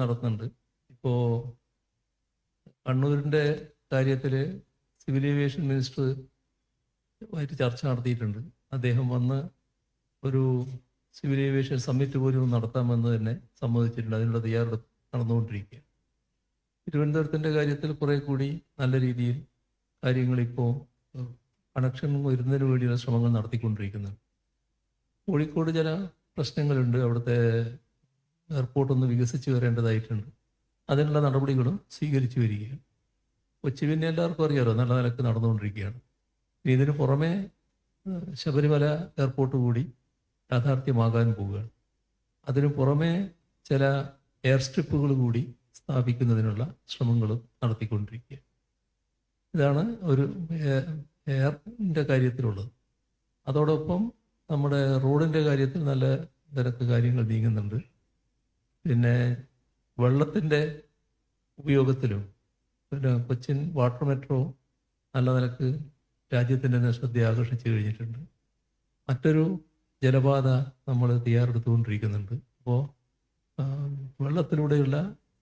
നടത്തുന്നുണ്ട്. ഇപ്പോൾ കണ്ണൂരിന്റെ കാര്യത്തിൽ സിവിൽ ഏവിയേഷൻ മിനിസ്റ്റർ ആയിട്ട് ചർച്ച നടത്തിയിട്ടുണ്ട്. അദ്ദേഹം വന്ന് ഒരു സിവിൽ ഏവിയേഷൻ സമ്മിറ്റ് പോലും നടത്താമെന്ന് തന്നെ സമ്മതിച്ചിട്ടുണ്ട്. അതിനുള്ള തയ്യാറെടുപ്പ് നടന്നുകൊണ്ടിരിക്കുക തിരുവനന്തപുരത്തിന്റെ കാര്യത്തിൽ കുറെ കൂടി നല്ല രീതിയിൽ കാര്യങ്ങൾ ഇപ്പോൾ കണക്ഷൻ വരുന്നതിന് വേണ്ടിയുള്ള ശ്രമങ്ങൾ നടത്തിക്കൊണ്ടിരിക്കുന്നുണ്ട്. കോഴിക്കോട് ചില പ്രശ്നങ്ങളുണ്ട്. അവിടുത്തെ എയർപോർട്ട് ഒന്ന് വികസിച്ച് വരേണ്ടതായിട്ടുണ്ട്. അതിനുള്ള നടപടികളും സ്വീകരിച്ചു വരികയാണ്. കൊച്ചി പിന്നെ എല്ലാവർക്കും അറിയാമല്ലോ നല്ല നിലയ്ക്ക് നടന്നുകൊണ്ടിരിക്കുകയാണ്. ഇനി ഇതിന് പുറമേ ശബരിമല എയർപോർട്ട് കൂടി യാഥാർത്ഥ്യമാകാൻ പോവുകയാണ്. അതിനു പുറമേ ചില എയർ സ്ട്രിപ്പുകൾ കൂടി സ്ഥാപിക്കുന്നതിനുള്ള ശ്രമങ്ങളും നടത്തിക്കൊണ്ടിരിക്കുക ഇതാണ് ഒരു എയറിന്റെ കാര്യത്തിലുള്ളത്. അതോടൊപ്പം നമ്മുടെ റോഡിന്റെ കാര്യത്തിൽ നല്ല നിരക്ക് കാര്യങ്ങൾ നീങ്ങുന്നുണ്ട്. പിന്നെ വെള്ളത്തിന്റെ ഉപയോഗത്തിലും പിന്നെ കൊച്ചിൻ വാട്ടർ മെട്രോ നല്ല നിലയ്ക്ക് രാജ്യത്തിന്റെ തന്നെ ശ്രദ്ധ ആകർഷിച്ചു കഴിഞ്ഞിട്ടുണ്ട്. മറ്റൊരു ജലപാത നമ്മൾ തയ്യാറെടുത്തുകൊണ്ടിരിക്കുന്നുണ്ട്. അപ്പോൾ വെള്ളത്തിലൂടെയുള്ള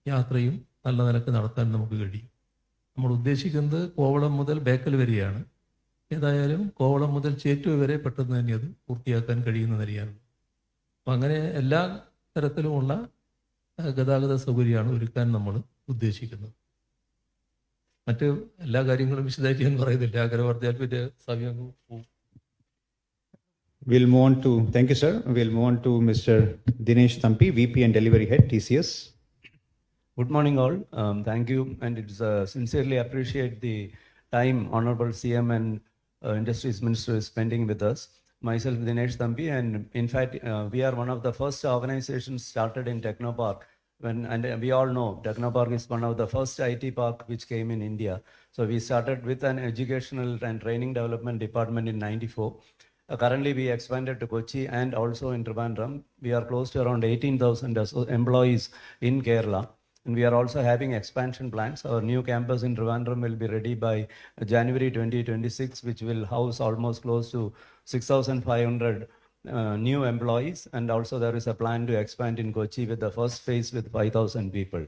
യാത്രയും നല്ല നിലയ്ക്ക് നടത്താൻ നമുക്ക് കഴിയും. നമ്മൾ ഉദ്ദേശിക്കുന്നത് കോവളം മുതൽ ബേക്കൽ വരെയാണ്. ഏതായാലും കോവളം മുതൽ ചേറ്റുവ വരെ പെട്ടെന്ന് തന്നെ അത് പൂർത്തിയാക്കാൻ കഴിയുന്ന നിലയാണ്. അപ്പം അങ്ങനെ എല്ലാ തരത്തിലുമുള്ള ഗതാഗത സൗകര്യമാണ് ഒരുക്കാൻ നമ്മൾ ഉദ്ദേശിക്കുന്നത്. മറ്റ് എല്ലാ കാര്യങ്ങളും വിശദീകരിക്കാൻ പറയുന്നില്ല. അഗ്ര വർദ്ധ്യാൽ പിന്നെ സമയം will move on to thank you sir will move on to mister Dinesh Thampi V P and delivery head T C S good morning all thank you and it's sincerely appreciate the time honourable C M and industries minister spending with us Myself, Dinesh Thampi, and in fact, uh, we are one of the first organizations started in Technopark. When and we all know Technopark is one of the first IT park which came in India. So we started with an educational and training development department in '94. Uh, currently, we expanded to Kochi and also in Trivandrum. We are close to around 18,000 employees in Kerala. And we are also having expansion plans. Our new campus in Trivandrum will be ready by January 2026, which will house almost close to 6,500 uh, new employees. And also there is a plan to expand in Kochi with the first phase with 5,000 people.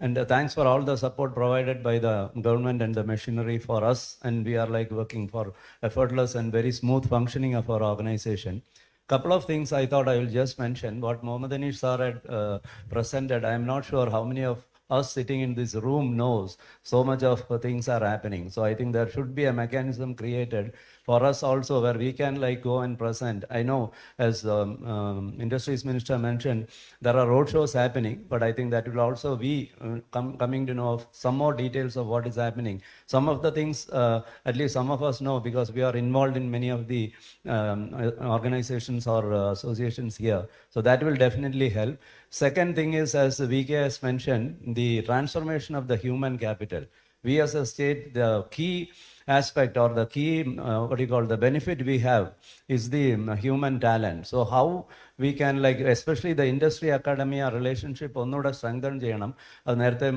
And uh, thanks for all the support provided by the government and the machinery for us. And we are like working for effortless and very smooth functioning of our organization. Couple of things I thought I will just mention. What Mohammad sir had uh, presented, I am not sure how many of us sitting in this room knows so much of things are happening. So I think there should be a mechanism created for us also where we can like go and present. I know as um, um, industries minister mentioned, there are roadshows happening, but I think that will also be uh, com- coming to know some more details of what is happening. Some of the things, uh, at least some of us know because we are involved in many of the um, uh, organizations or uh, associations here. So that will definitely help. Second thing is, as VK has mentioned, the transformation of the human capital We as a state, the key aspect or the key, uh, what do you call, the benefit we have is the um, human talent. So how we can like, especially the industry academy ആ relationship ഒന്നുകൂടെ strengthen ചെയ്യണം അത് നേരത്തെ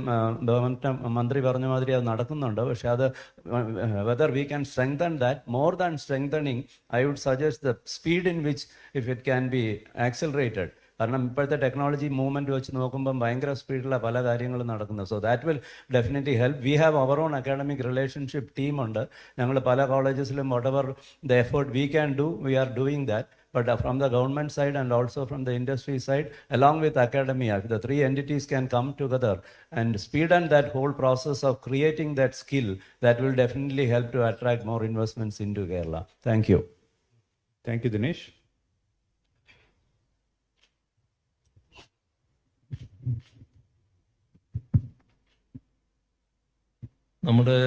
government മന്ത്രി പറഞ്ഞ മാതിരി അത് നടക്കുന്നുണ്ട് പക്ഷെ അത് whether we can strengthen that more than strengthening I would suggest the speed in which if it can be accelerated കാരണം ഇപ്പോഴത്തെ ടെക്നോളജി മൂവ്മെന്റ് വെച്ച് നോക്കുമ്പോൾ ഭയങ്കര സ്പീഡിലാണ് പല കാര്യങ്ങളും നടക്കുന്നത് so that will definitely help we have our own academic relationship ടീമുണ്ട് ഞങ്ങൾ പല കോളേജസിലും whatever the effort we can do we are doing that but uh, from the government side and also from the industry side, along with academia, the three entities can come together and speeden that whole process of creating that skill, that will definitely help to attract more investments into Kerala. Thank you. Thank you, Dinesh. നമ്മുടെ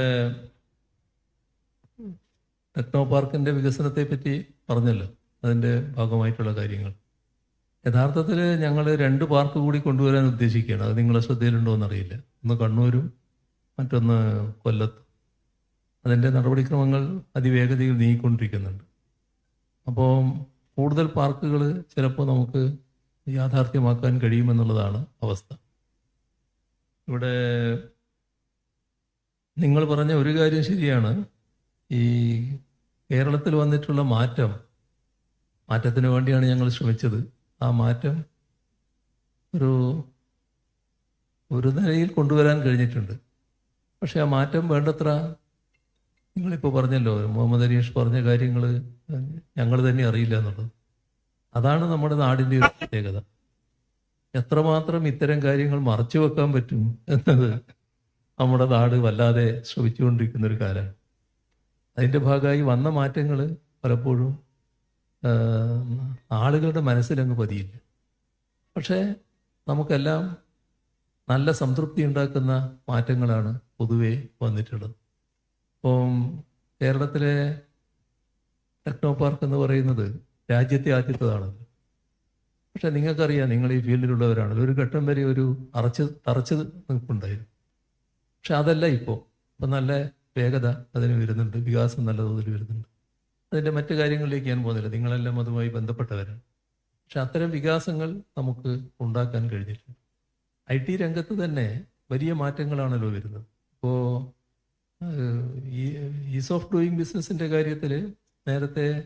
ടെക്നോ പാർക്കിന്റെ വികസനത്തെ പറ്റി പറഞ്ഞല്ലോ. അതിന്റെ ഭാഗമായിട്ടുള്ള കാര്യങ്ങൾ. യഥാർത്ഥത്തിൽ ഞങ്ങൾ രണ്ട് പാർക്ക് കൂടി കൊണ്ടുവരാൻ ഉദ്ദേശിക്കുകയാണ്. അത് നിങ്ങളെ ശ്രദ്ധയിലുണ്ടോ എന്നറിയില്ല. ഒന്ന് കണ്ണൂരും മറ്റൊന്ന് കൊല്ലത്തും. അതിന്റെ നടപടിക്രമങ്ങൾ അതിവേഗതയിൽ നീങ്ങിക്കൊണ്ടിരിക്കുന്നുണ്ട്. അപ്പോൾ കൂടുതൽ പാർക്കുകൾ ചിലപ്പോൾ നമുക്ക് യാഥാർത്ഥ്യമാക്കാൻ കഴിയുമെന്നുള്ളതാണ് അവസ്ഥ. ഇവിടെ നിങ്ങൾ പറഞ്ഞ ഒരു കാര്യം ശരിയാണ്. ഈ കേരളത്തിൽ വന്നിട്ടുള്ള മാറ്റം മാറ്റത്തിന് വേണ്ടിയാണ് ഞങ്ങൾ ശ്രമിച്ചത്. ആ മാറ്റം ഒരു ഒരു നിലയിൽ കൊണ്ടുവരാൻ കഴിഞ്ഞിട്ടുണ്ട്. പക്ഷേ ആ മാറ്റം വേണ്ടത്ര നിങ്ങളിപ്പോൾ പറഞ്ഞല്ലോ മുഹമ്മദ് അനീഷ് പറഞ്ഞ കാര്യങ്ങൾ ഞങ്ങൾ തന്നെ അറിയില്ല എന്നുള്ളത്. അതാണ് നമ്മുടെ നാടിന്റെ ഒരു പ്രത്യേകത. എത്രമാത്രം ഇത്തരം കാര്യങ്ങൾ മറച്ചു വെക്കാൻ പറ്റും എന്നത് നമ്മുടെ നാട് വല്ലാതെ ശ്രമിച്ചുകൊണ്ടിരിക്കുന്ന ഒരു കാലമാണ്. അതിന്റെ ഭാഗമായി വന്ന മാറ്റങ്ങൾ പലപ്പോഴും ആളുകളുടെ മനസ്സിലങ്ങ് പതിയില്ല. പക്ഷേ നമുക്കെല്ലാം നല്ല സംതൃപ്തി ഉണ്ടാക്കുന്ന മാറ്റങ്ങളാണ് പൊതുവെ വന്നിട്ടുള്ളത്. ഇപ്പം കേരളത്തിലെ ടെക്നോ പാർക്ക് എന്ന് പറയുന്നത് രാജ്യത്തെ ആദ്യത്തേതാണല്ലോ. പക്ഷെ നിങ്ങൾക്കറിയാം നിങ്ങൾ ഈ ഫീൽഡിലുള്ളവരാണല്ലോ. ഒരു ഘട്ടം വരെ ഒരു അറച്ച് തറച്ച് നിൽപ്പുണ്ടായിരുന്നു. പക്ഷെ അതല്ല ഇപ്പോൾ ഇപ്പം നല്ല വേഗത അതിന് വരുന്നുണ്ട്. വികാസം നല്ല തോതിൽ വരുന്നുണ്ട്. അതിന്റെ മറ്റു കാര്യങ്ങളിലേക്ക് ഞാൻ പോകുന്നില്ല. നിങ്ങളെല്ലാം അതുമായി ബന്ധപ്പെട്ടവരാണ്. പക്ഷെ അത്തരം വികാസങ്ങൾ നമുക്ക് ഉണ്ടാക്കാൻ കഴിഞ്ഞിട്ടുണ്ട്. ഐ ടി രംഗത്ത് തന്നെ വലിയ മാറ്റങ്ങളാണല്ലോ വരുന്നത്. ഇപ്പോൾ ഈസ് ഓഫ് ഡൂയിങ് ബിസിനസ്സിന്റെ കാര്യത്തിൽ നേരത്തെ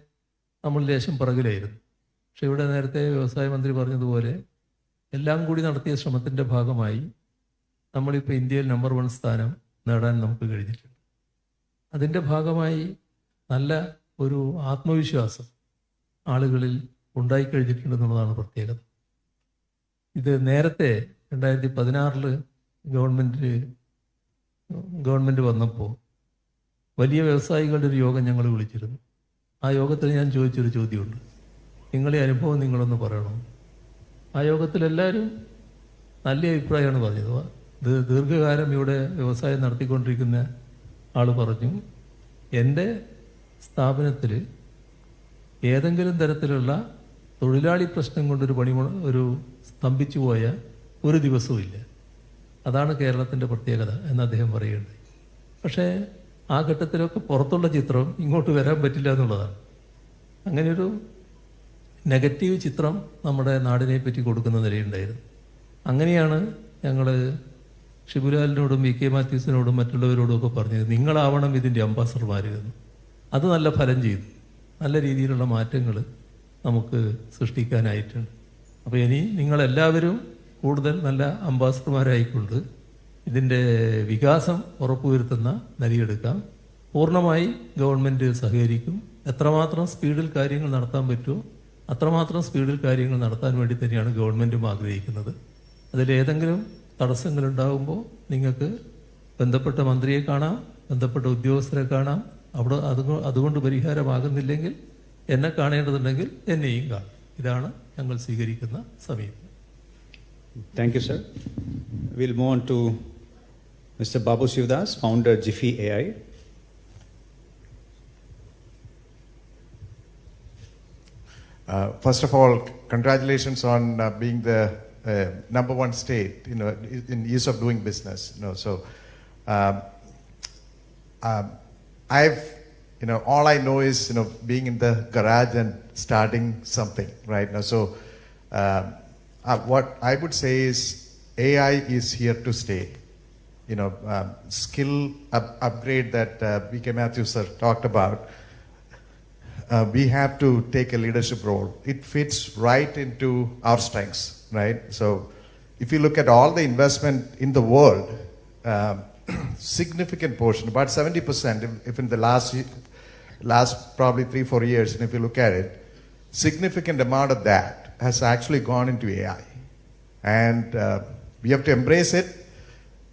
നമ്മൾ ലേശം പിറകിലായിരുന്നു. പക്ഷെ ഇവിടെ നേരത്തെ വ്യവസായ മന്ത്രി പറഞ്ഞതുപോലെ എല്ലാം കൂടി നടത്തിയ ശ്രമത്തിന്റെ ഭാഗമായി നമ്മളിപ്പോൾ ഇന്ത്യയിൽ നമ്പർ വൺ സ്ഥാനം നേടാൻ നമുക്ക് കഴിഞ്ഞിട്ടുണ്ട്. അതിന്റെ ഭാഗമായി നല്ല ഒരു ആത്മവിശ്വാസം ആളുകളിൽ ഉണ്ടായിക്കഴിഞ്ഞിട്ടുണ്ടെന്നുള്ളതാണ് പ്രത്യേകത. ഇത് നേരത്തെ രണ്ടായിരത്തി പതിനാറിൽ ഗവൺമെന്റ് ഗവൺമെന്റ് വന്നപ്പോൾ വലിയ വ്യവസായികളുടെ ഒരു യോഗം ഞങ്ങൾ വിളിച്ചിരുന്നു. ആ യോഗത്തിൽ ഞാൻ ചോദിച്ചൊരു ചോദ്യമുണ്ട്. നിങ്ങളുടെ അനുഭവം നിങ്ങളൊന്ന് പറയണം? ആ യോഗത്തിൽ എല്ലാവരും നല്ല അഭിപ്രായമാണ് പറഞ്ഞത്. ദീർഘകാലം ഇവിടെ വ്യവസായം നടത്തിക്കൊണ്ടിരിക്കുന്ന ആൾ പറഞ്ഞു എന്റെ സ്ഥാപനത്തിൽ ഏതെങ്കിലും തരത്തിലുള്ള തൊഴിലാളി പ്രശ്നം കൊണ്ടൊരു പണി ഒരു സ്തംഭിച്ചു പോയ ഒരു ദിവസവും ഇല്ല. അതാണ് കേരളത്തിന്റെ പ്രത്യേകത എന്ന് അദ്ദേഹം പറയുകയുണ്ടായി. പക്ഷേ ആ ഘട്ടത്തിലൊക്കെ പുറത്തുള്ള ചിത്രം ഇങ്ങോട്ട് വരാൻ പറ്റില്ല എന്നുള്ളതാണ്. അങ്ങനെയൊരു നെഗറ്റീവ് ചിത്രം നമ്മുടെ നാടിനെ പറ്റി കൊടുക്കുന്ന നിലയുണ്ടായിരുന്നു. അങ്ങനെയാണ് ഞങ്ങൾ ഷിബുലാലിനോടും വി കെ മാത്യൂസിനോടും മറ്റുള്ളവരോടും ഒക്കെ പറഞ്ഞത് നിങ്ങളാവണം ഇതിന്റെ അംബാസഡർമാർ എന്ന് അത് നല്ല ഫലം ചെയ്തു. നല്ല രീതിയിലുള്ള മാറ്റങ്ങൾ നമുക്ക് സൃഷ്ടിക്കാനായിട്ടുണ്ട്. അപ്പോൾ ഇനി നിങ്ങളെല്ലാവരും കൂടുതൽ നല്ല അംബാസഡർമാരായിക്കൊണ്ട് ഇതിന്റെ വികാസം ഉറപ്പുവരുത്തുന്ന നരിയെടുക്കാം പൂർണമായി ഗവൺമെന്റ് സഹകരിക്കും. എത്രമാത്രം സ്പീഡിൽ കാര്യങ്ങൾ നടത്താൻ പറ്റുമോ അത്രമാത്രം സ്പീഡിൽ കാര്യങ്ങൾ നടത്താൻ വേണ്ടി തന്നെയാണ് ഗവൺമെന്റും ആഗ്രഹിക്കുന്നത്. അതിലേതെങ്കിലും തടസ്സങ്ങളുണ്ടാകുമ്പോൾ നിങ്ങൾക്ക് ബന്ധപ്പെട്ട മന്ത്രിയെ കാണാം ബന്ധപ്പെട്ട ഉദ്യോഗസ്ഥരെ കാണാം. അവിടെ അത് അതുകൊണ്ട് പരിഹാരമാകുന്നില്ലെങ്കിൽ എന്നെ കാണേണ്ടതുണ്ടെങ്കിൽ എന്നെയും കാണും. ഇതാണ് ഞങ്ങൾ സ്വീകരിക്കുന്ന സമീപനം thank you sir will move on to Mr Babu Shivadas founder Jiffy A I Uh, First of all, congratulations on uh, being the uh, number one state, you know, in ease of doing business. You know, so um, um, I've, you know, all I know is, you know, being in the garage and starting something right now. So um, uh, what I would say is AI is here to stay. You know, um, skill up- upgrade that uh, BK Matthews sir talked about uh, we have to take a leadership role. It fits right into our strengths, right? So, if you look at all the investment in the world, um, significant portion, about 70%, if, if in the last, last probably three, four years, and if you look at it, significant amount of that has actually gone into AI. And uh, we have to embrace it.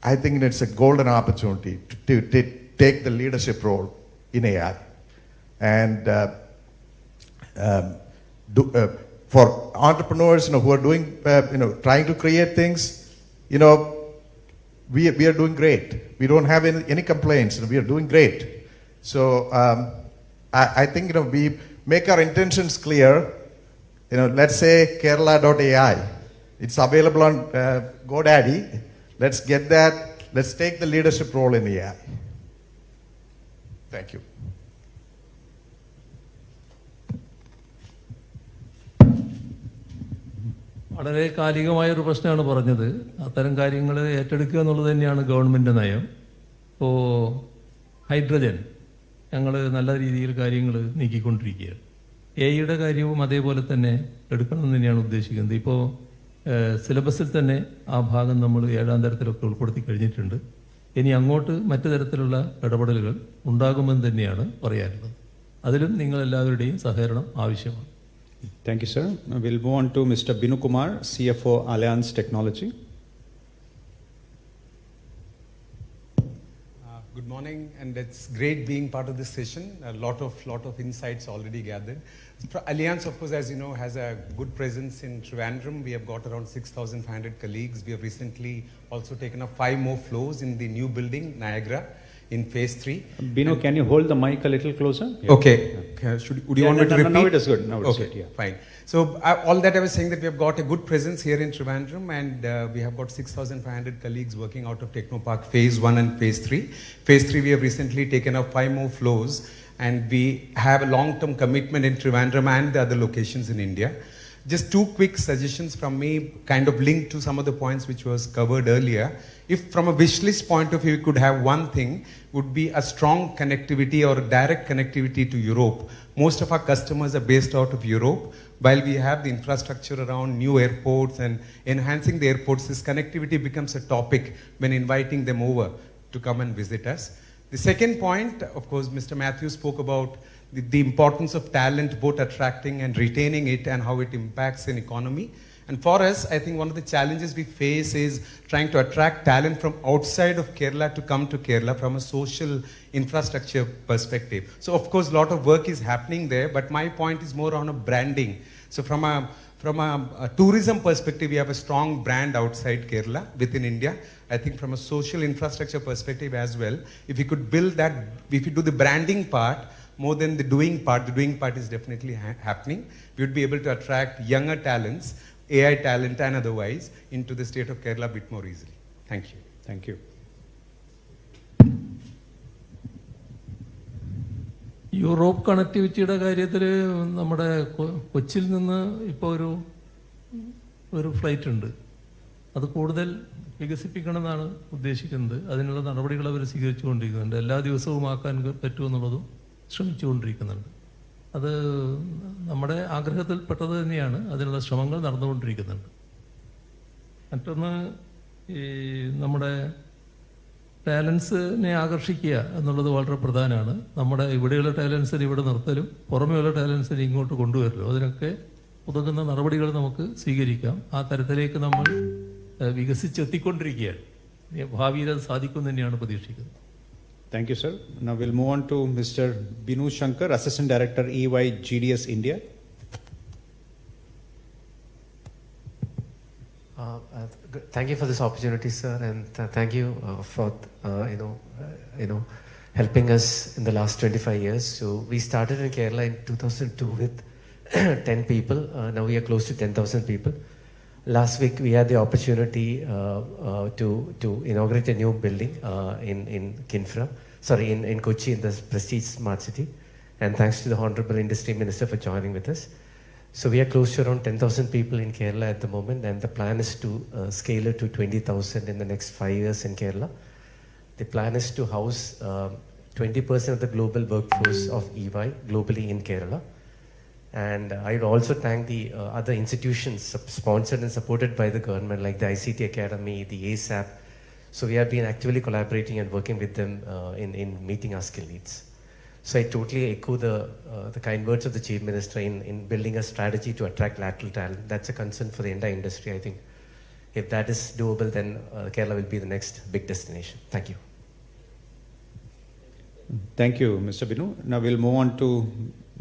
I think it's a golden opportunity to, to, to take the leadership role in AI and uh, um, do, uh, for entrepreneurs you know, who are doing, uh, you know, trying to create things, you know, we, we are doing great. We don't have any, any complaints. You know, we are doing great. So um, I, I think you know we make our intentions clear. You know, let's say Kerala.ai. It's available on uh, GoDaddy. Let's get that. Let's take the leadership role in AI. Thank you. വളരെ കാലികമായ ഒരു പ്രശ്നമാണ് പറഞ്ഞത്. അത്തരം കാര്യങ്ങൾ ഏറ്റെടുക്കുക എന്നുള്ളത് തന്നെയാണ് government നയം. ഇപ്പോൾ ഹൈഡ്രജൻ ഞങ്ങൾ നല്ല രീതിയിൽ കാര്യങ്ങൾ നീക്കിക്കൊണ്ടിരിക്കുകയാണ്. എയുടെ കാര്യവും അതേപോലെ തന്നെ എടുക്കണം എന്ന് തന്നെയാണ് ഉദ്ദേശിക്കുന്നത്. ഇപ്പോൾ സിലബസിൽ തന്നെ ആ ഭാഗം നമ്മൾ ഏഴാം തരത്തിലൊക്കെ ഉൾപ്പെടുത്തി കഴിഞ്ഞിട്ടുണ്ട്. ഇനി അങ്ങോട്ട് മറ്റു തരത്തിലുള്ള ഇടപെടലുകൾ ഉണ്ടാകുമെന്ന് തന്നെയാണ് പറയാനുള്ളത്. അതിലും നിങ്ങളെല്ലാവരുടെയും സഹകരണം ആവശ്യമാണ്. Thank you, sir. We'll move on to Mr. Binu Kumar, CFO Allianz Technology. Uh, Good morning, and it's great being part of this session. A lot of lot of insights already gathered. For Allianz, of course, as you know, has a good presence in Trivandrum. We have got around 6,500 colleagues. We have recently also taken up five more floors in the new building, Niagara, in phase three. Binu, can you hold the mic a little closer? Okay. Okay, Should, would you Yeah, want me to no, repeat? now it is good. Now it's okay, good, yeah. fine. So uh, all that I was saying that we have got a good presence here in Trivandrum, and uh, we have got 6,500 colleagues working out of Technopark Phase One and Phase Three. Phase Three, we have recently taken up five more floors, and we have a long-term commitment in Trivandrum and the other locations in India. Just two quick suggestions from me, kind of linked to some of the points which was covered earlier. If from a wish list point of view, we could have one thing, would be a strong connectivity or direct connectivity to Europe. Most of our customers are based out of Europe. While we have the infrastructure around new airports and enhancing the airports, this connectivity becomes a topic when inviting them over to come and visit us. The second point, of course, Mr. Matthews spoke about the, importance of talent, both attracting and retaining it, and how it impacts an economy. And for us, I think one of the challenges we face is trying to attract talent from outside of Kerala to come to Kerala from a social infrastructure perspective. So, of course, a lot of work is happening there, but my point is more on a branding. So, from a from a, a tourism perspective, we have a strong brand outside Kerala within India. I think from a social infrastructure perspective as well, if we could build that, if we do the branding part more than the doing part, the doing part is definitely ha- happening. We would be able to attract younger talents, AI talent and otherwise, into the state of Kerala a bit more easily. Thank you. Thank you. Europe കണക്ടിവിറ്റിയുടെ കാര്യത്തിൽ നമ്മുടെ കൊച്ചിയിൽ നിന്ന് ഇപ്പോൾ ഒരു ഒരു flight ഉണ്ട് അത് കൂടുതൽ വികസിപ്പിക്കണമെന്നാണ് ഉദ്ദേശിക്കുന്നത് അതിനുള്ള നടപടികൾ അവർ സ്വീകരിച്ചുകൊണ്ടിരിക്കുന്നുണ്ട് എല്ലാ ദിവസവും ആക്കാൻ പറ്റുമെന്നുള്ളതും ശ്രമിച്ചുകൊണ്ടിരിക്കുന്നുണ്ട്. അത് നമ്മുടെ ആഗ്രഹത്തിൽപ്പെട്ടത് തന്നെയാണ്. അതിനുള്ള ശ്രമങ്ങൾ നടന്നുകൊണ്ടിരിക്കുന്നുണ്ട്. മറ്റൊന്ന് ഈ നമ്മുടെ ടാലൻസിനെ ആകർഷിക്കുക എന്നുള്ളത് വളരെ പ്രധാനമാണ്. നമ്മുടെ ഇവിടെയുള്ള ടാലൻസിനെ ഇവിടെ നിർത്തലും പുറമെയുള്ള ടാലൻസിനെ ഇങ്ങോട്ട് കൊണ്ടുവരലും അതിനൊക്കെ ഉതകുന്ന നടപടികൾ നമുക്ക് സ്വീകരിക്കാം. ആ തരത്തിലേക്ക് നമ്മൾ വികസിച്ചെത്തിക്കൊണ്ടിരിക്കുകയാണ്. ഭാവിയിൽ അത് സാധിക്കും തന്നെയാണ് പ്രതീക്ഷിക്കുന്നത്. Thank you, sir. Now we'll move on to Mr. Binu Shankar, Assistant Director, EY GDS India. Uh, uh, Thank you for this opportunity, sir, and th- thank you uh, for uh, you know uh, you know helping us in the last 25 years. So we started in Kerala in 2002 with 10 people. Uh, now we are close to 10,000 people. Last week we had the opportunity uh, uh, to to inaugurate a new building uh, in in Kinfra, sorry in in Kochi in the Prestige Smart City, and thanks to the Honorable Industry Minister for joining with us. So we are close to around 10,000 people in Kerala at the moment, and the plan is to uh, scale it to 20,000 in the next five years in Kerala. The plan is to house um 20% of the global workforce of EY globally in Kerala. And I would also thank the uh, other institutions sponsored and supported by the government, like the ICT Academy, the ASAP. So we have been actively collaborating and working with them uh, in, in meeting our skill needs. So I totally echo the, uh, the kind words of the Chief Minister in, in building a strategy to attract lateral talent. That's a concern for the entire industry, I think. If that is doable, then uh, Kerala will be the next big destination. Thank you. Thank you, Mr. Binu. Now we'll move on to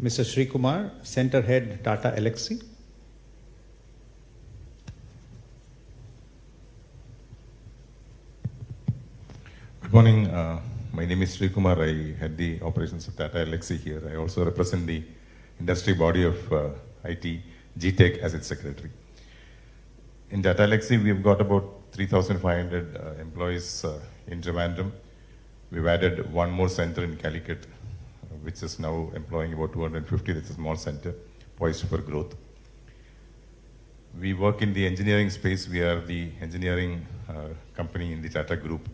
Mr. Sri Kumar, Center Head, Tata Alexi. Good morning. Uh, my name is Sri Kumar. I head the operations of Tata Alexi here. I also represent the industry body of uh, IT, GTEC, as its secretary. In Tata Alexi, we've got about 3,500 uh, employees uh, in Trivandrum. We've added one more center in Calicut, which is now employing about 250. That's a small center, poised for growth. We work in the engineering space. We are the engineering uh, company in the Tata Group,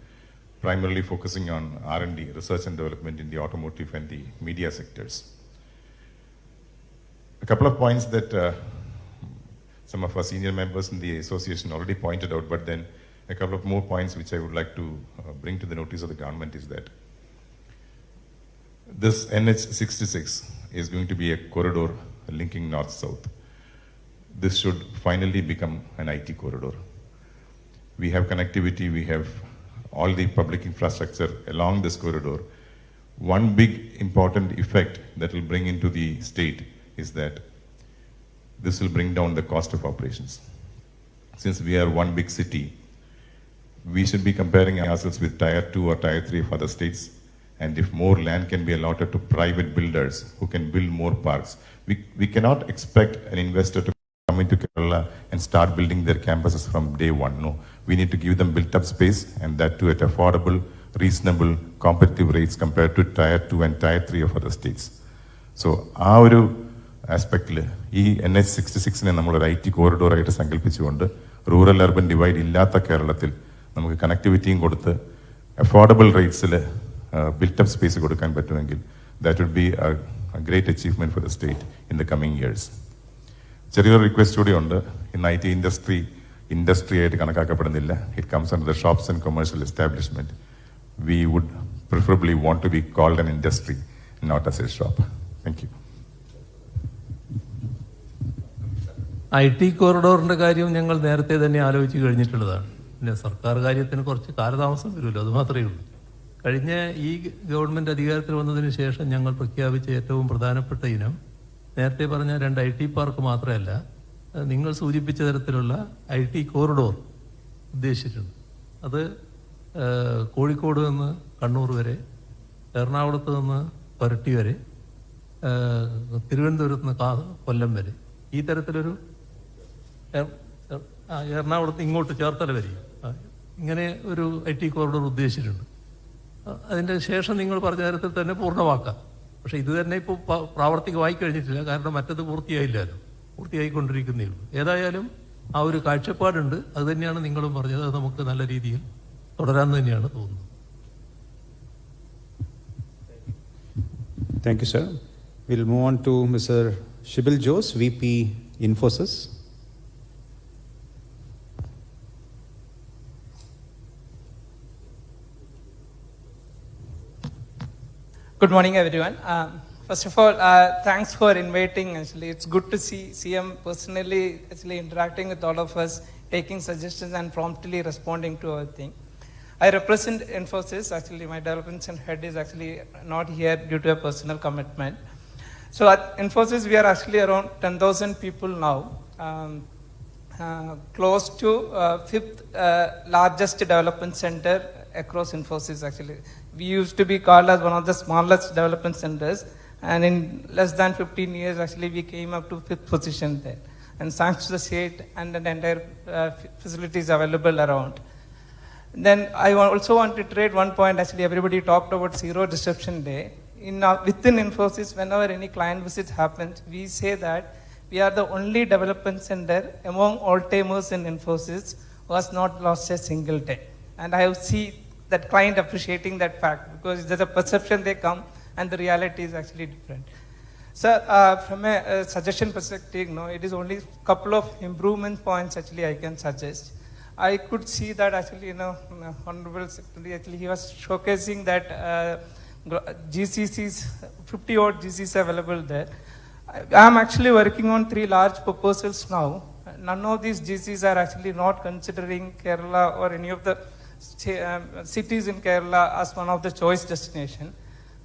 primarily focusing on R&D, research and development in the automotive and the media sectors. A couple of points that uh, some of our senior members in the association already pointed out, but then a couple of more points which I would like to uh, bring to the notice of the government is that this NH66 is going to be a corridor linking north south. This should finally become an IT corridor. We have connectivity, we have all the public infrastructure along this corridor. One big important effect that will bring into the state is that this will bring down the cost of operations. Since we are one big city, we should be comparing ourselves with tier 2 or tier 3 of other states. And if more land can be allotted to private builders who can build more parks, we, we cannot expect an investor to come into Kerala and start building their campuses from day one. No, we need to give them built up space and that too at affordable, reasonable, competitive rates compared to tier two and tier three of other states. So, ആ ഒരു ആസ്പെക്റ്റിൽ ഈ N H sixty സിക്സിനെ നമ്മളൊരു I T കോറിഡോറായിട്ട് സങ്കല്പിച്ചുകൊണ്ട് rural urban divide built up built up space കൊടുക്കാൻ പറ്റുമെങ്കിൽ that would be a great achievement for the state in the coming years ചെറിയൊരു request കൂടി ഉണ്ട്. ഇന്ന് ഐ ടി ഇൻഡസ്ട്രി ഇൻഡസ്ട്രി ആയിട്ട് കണക്കാക്കപ്പെടുന്നില്ല. It comes under the shops and commercial establishment we would preferably want to be called an industry not as a shop thank you I T കോറിഡോറിന്റെ കാര്യം ഞങ്ങൾ നേരത്തെ തന്നെ ആലോചിച്ച് കഴിഞ്ഞിട്ടുള്ളതാണ്. പിന്നെ സർക്കാർ കാര്യത്തിന് കുറച്ച് കാലതാമസം വരുമല്ലോ അത് മാത്രമേ ഉള്ളൂ. കഴിഞ്ഞ ഈ ഗവൺമെന്റ് അധികാരത്തിൽ വന്നതിന് ശേഷം ഞങ്ങൾ പ്രഖ്യാപിച്ച ഏറ്റവും പ്രധാനപ്പെട്ട ഇനം നേരത്തെ പറഞ്ഞ രണ്ട് ഐ ടി പാർക്ക് മാത്രമല്ല നിങ്ങൾ സൂചിപ്പിച്ച തരത്തിലുള്ള ഐ ടി കോറിഡോർ ഉദ്ദേശിച്ചിട്ടുണ്ട്. അത് കോഴിക്കോട് നിന്ന് കണ്ണൂർ വരെ എറണാകുളത്ത് നിന്ന് പരട്ടി വരെ തിരുവനന്തപുരത്ത് നിന്ന് കൊല്ലം വരെ. ഈ തരത്തിലൊരു എറണാകുളത്ത് ഇങ്ങോട്ട് ചേർത്തല വരെ. ഇങ്ങനെ ഒരു ഐ ടി കോറിഡോർ ഉദ്ദേശിച്ചിട്ടുണ്ട്. ആ, അതിന്റെ ശേഷം നിങ്ങൾ പറഞ്ഞ തരത്തിൽ തന്നെ പൂർണമാക്കാം. പക്ഷെ ഇത് തന്നെ ഇപ്പോൾ പ്രാവർത്തിക പ്രാവർത്തികമായി കഴിഞ്ഞിട്ടില്ല. കാരണം മറ്റത് പൂർത്തിയായില്ലല്ലോ പൂർത്തിയായിക്കൊണ്ടിരിക്കുന്നേ ഉള്ളൂ. ഏതായാലും ആ ഒരു കാഴ്ചപ്പാടുണ്ട്. അത് തന്നെയാണ് നിങ്ങളും പറഞ്ഞത്. അത് നമുക്ക് നല്ല രീതിയിൽ തുടരാൻ തന്നെയാണ് തോന്നുന്നത്. Thank you sir will move on to Mr Shibil Jose V P Infosys. Good morning, everyone. Um, first of all, uh, thanks for inviting. Actually, it's good to see CM personally actually interacting with all of us, taking suggestions and promptly responding to our thing. I represent Infosys. Actually, my development and head is actually not here due to a personal commitment. So at Infosys, we are actually around 10,000 people now. Um, uh, close to uh, fifth uh, largest development center across Infosys actually. We used to be called as one of the smallest development centers and in less than 15 years actually we came up to fifth position there. And thanks to the state and the entire uh, facilities available around. Then I also want to trade one point. Actually, everybody talked about zero disruption day. In uh, within Infosys, whenever any client visit happens, we say that we are the only development center among all timers in Infosys who has not lost a single day. And I have seen that client appreciating that fact because there's a perception they come and the reality is actually different. So uh, from a, uh suggestion perspective, no, it is only a couple of improvement points actually I can suggest. I could see that actually, you know, Honorable Secretary, actually he was showcasing that uh, GCCs, 50 odd GCs available there. I am actually working on three large proposals now. None of these GCs are actually not considering Kerala or any of the cities in Kerala as one of the choice destination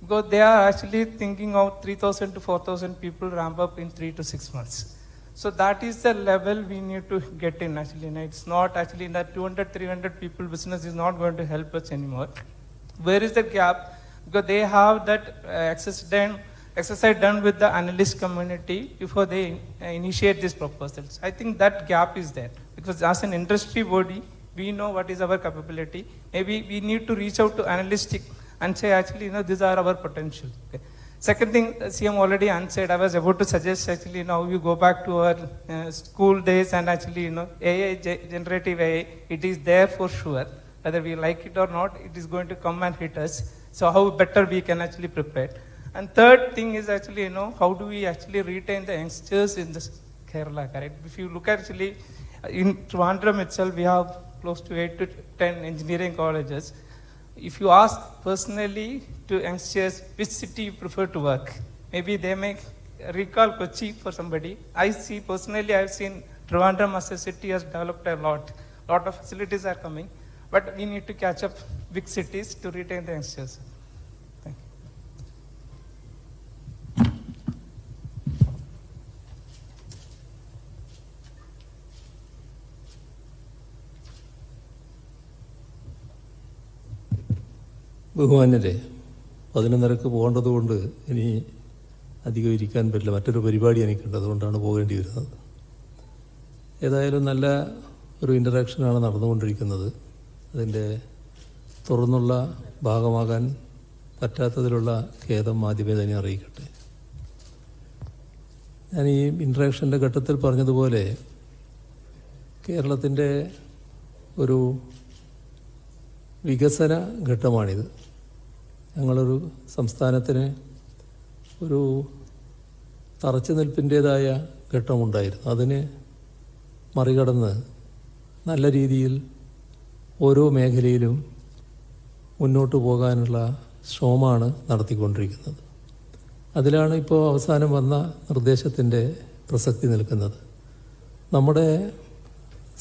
because they are actually thinking of 3,000 to 4,000 people ramp up in three to six months. So that is the level we need to get in actually. And It's not actually that 200, 300 people business is not going to help us anymore. Where is the gap? Because they have that uh, access done, exercise done with the analyst community before they uh, initiate these proposals. I think that gap is there because as an industry body, we know what is our capability. Maybe we need to reach out to analytic and say actually, you know, these are our potential. Okay. Second thing, uh, CM already answered. I was about to suggest actually now you go back to our uh, school days and actually, you know, AI, generative AI, it is there for sure. Whether we like it or not, it is going to come and hit us. So how better we can actually prepare. And third thing is actually, you know, how do we actually retain the youngsters in this Kerala, correct? If you look actually uh, in Trivandrum itself, we have close to 8 to 10 engineering colleges. If you ask personally to youngsters which city you prefer to work, maybe they may recall Kochi for somebody. I see personally, I've seen Trivandrum as a city has developed a lot. A lot of facilities are coming, but we need to catch up big cities to retain the youngsters. ബഹുമാന്യരെ പതിനൊന്നരക്ക് പോകേണ്ടതുകൊണ്ട് ഇനി അധികം ഇരിക്കാൻ പറ്റില്ല. മറ്റൊരു പരിപാടി എനിക്കുണ്ട് അതുകൊണ്ടാണ് പോകേണ്ടി വരുന്നത്. ഏതായാലും നല്ല ഒരു ഇന്ററാക്ഷനാണ് നടന്നുകൊണ്ടിരിക്കുന്നത്. അതിന്റെ തുറന്നുള്ള ഭാഗമാകാൻ പറ്റാത്തതിലുള്ള ഖേദം മാധ്യമേ തന്നെ അറിയിക്കട്ടെ. ഞാൻ ഈ ഇൻട്രാക്ഷന്റെ ഘട്ടത്തിൽ പറഞ്ഞതുപോലെ കേരളത്തിന്റെ ഒരു വികസന ഘട്ടമാണിത്. ഞങ്ങളൊരു സംസ്ഥാനത്തിന് ഒരു തറച്ചു നിൽപ്പിന്റേതായ ഘട്ടമുണ്ടായിരുന്നു. അതിന് മറികടന്ന് നല്ല രീതിയിൽ ഓരോ മേഖലയിലും മുന്നോട്ട് പോകാനുള്ള ശ്രമമാണ് നടത്തിക്കൊണ്ടിരിക്കുന്നത്. അതിലാണ് ഇപ്പോൾ അവസാനം വന്ന നിർദ്ദേശത്തിന്റെ പ്രസക്തി നിൽക്കുന്നത്. നമ്മുടെ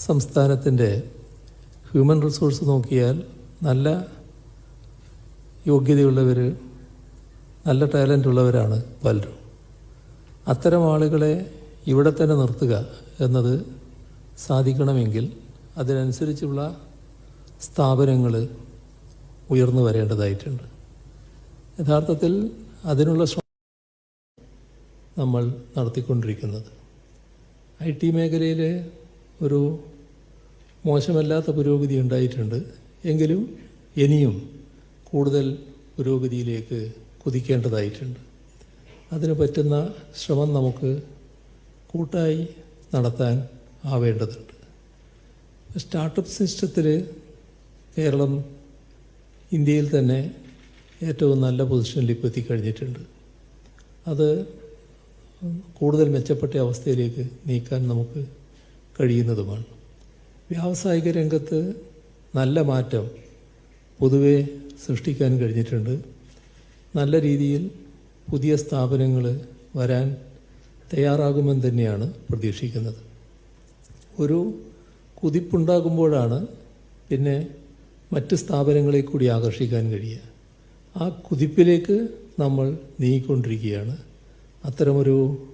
സംസ്ഥാനത്തിന്റെ ഹ്യൂമൻ റിസോഴ്സ് നോക്കിയാൽ നല്ല യോഗ്യതയുള്ളവർ നല്ല ടാലന്റ് ഉള്ളവരാണ് പലരും. അത്തരം ആളുകളെ ഇവിടെ തന്നെ നിർത്തുക എന്നത് സാധിക്കണമെങ്കിൽ അതിനനുസരിച്ചുള്ള സ്ഥാപനങ്ങൾ ഉയർന്നു വരേണ്ടതായിട്ടുണ്ട്. യഥാർത്ഥത്തിൽ അതിനുള്ള നമ്മൾ നടത്തിക്കൊണ്ടിരിക്കുന്നത്. ഐ ടി മേഖലയിൽ ഒരു മോശമല്ലാത്ത പുരോഗതി ഉണ്ടായിട്ടുണ്ട്. എങ്കിലും ഇനിയും കൂടുതൽ പുരോഗതിയിലേക്ക് കുതിക്കേണ്ടതായിട്ടുണ്ട്. അതിന് പറ്റുന്ന ശ്രമം നമുക്ക് കൂട്ടായി നടത്താൻ ആവേണ്ടതുണ്ട്. സ്റ്റാർട്ടപ്പ് സിസ്റ്റത്തിൽ കേരളം ഇന്ത്യയിൽ തന്നെ ഏറ്റവും നല്ല പൊസിഷനിൽ ഇപ്പോൾ എത്തിക്കഴിഞ്ഞിട്ടുണ്ട്. അത് കൂടുതൽ മെച്ചപ്പെട്ട അവസ്ഥയിലേക്ക് നീക്കാൻ നമുക്ക് കഴിയുന്നതുമാണ്. വ്യാവസായിക രംഗത്ത് നല്ല മാറ്റം പൊതുവെ സൃഷ്ടിക്കാൻ കഴിഞ്ഞിട്ടുണ്ട്. നല്ല രീതിയിൽ പുതിയ സ്ഥാപനങ്ങൾ വരാൻ തയ്യാറാകുമെന്ന് തന്നെയാണ് പ്രതീക്ഷിക്കുന്നത്. ഒരു കുതിപ്പുണ്ടാകുമ്പോഴാണ് പിന്നെ മറ്റ് സ്ഥാപനങ്ങളെ കൂടി ആകർഷിക്കാൻ കഴിയുക. ആ കുതിപ്പിലേക്ക് നമ്മൾ നീങ്ങിക്കൊണ്ടിരിക്കുകയാണ്. അത്തരമൊരു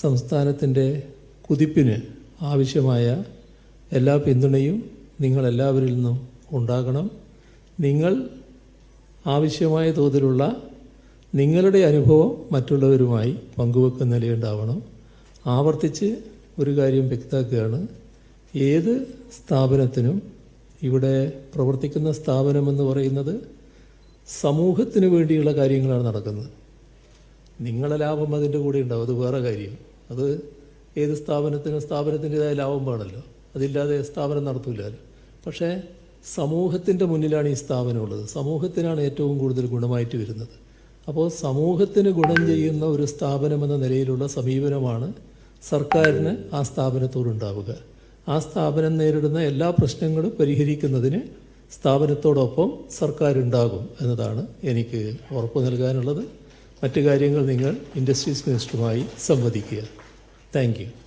സംസ്ഥാനത്തിന്റെ കുതിപ്പിന് ആവശ്യമായ എല്ലാ പിന്തുണയും നിങ്ങളെല്ലാവരിൽ നിന്നും ഉണ്ടാകണം. നിങ്ങൾ ആവശ്യമായ തോതിലുള്ള നിങ്ങളുടെ അനുഭവം മറ്റുള്ളവരുമായി പങ്കുവെക്കുന്ന നിലയുണ്ടാവണം. ആവർത്തിച്ച് ഒരു കാര്യം വ്യക്തമാക്കുകയാണ്. ഏത് സ്ഥാപനത്തിനും ഇവിടെ പ്രവർത്തിക്കുന്ന സ്ഥാപനമെന്ന് പറയുന്നത് സമൂഹത്തിന് വേണ്ടിയുള്ള കാര്യങ്ങളാണ് നടക്കുന്നത്. നിങ്ങളെ ലാഭം അതിന്റെ കൂടെ ഉണ്ടാവും. അത് വേറെ കാര്യം. അത് ഏത് സ്ഥാപനത്തിനും സ്ഥാപനത്തിന്റെതായ ലാഭം വേണമല്ലോ. അതില്ലാതെ സ്ഥാപനം നടത്തൂലല്ലോ പക്ഷേ സമൂഹത്തിന്റെ മുന്നിലാണ് ഈ സ്ഥാപനമുള്ളത് സമൂഹത്തിനാണ് ഏറ്റവും കൂടുതൽ ഗുണമായിട്ട് വരുന്നത്. അപ്പോൾ സമൂഹത്തിന് ഗുണം ചെയ്യുന്ന ഒരു സ്ഥാപനം എന്ന നിലയിലുള്ള സമീപനമാണ് സർക്കാരിന് ആ സ്ഥാപനത്തോടുണ്ടാവുക ആ സ്ഥാപനം നേരിടുന്ന എല്ലാ പ്രശ്നങ്ങളും പരിഹരിക്കുന്നതിന് സ്ഥാപനത്തോടൊപ്പം സർക്കാർ ഉണ്ടാകും എന്നതാണ് എനിക്ക് ഉറപ്പ് നൽകാനുള്ളത്. മറ്റു കാര്യങ്ങൾ നിങ്ങൾ ഇൻഡസ്ട്രീസ് മിനിസ്റ്ററുമായി സംവദിക്കുക. താങ്ക്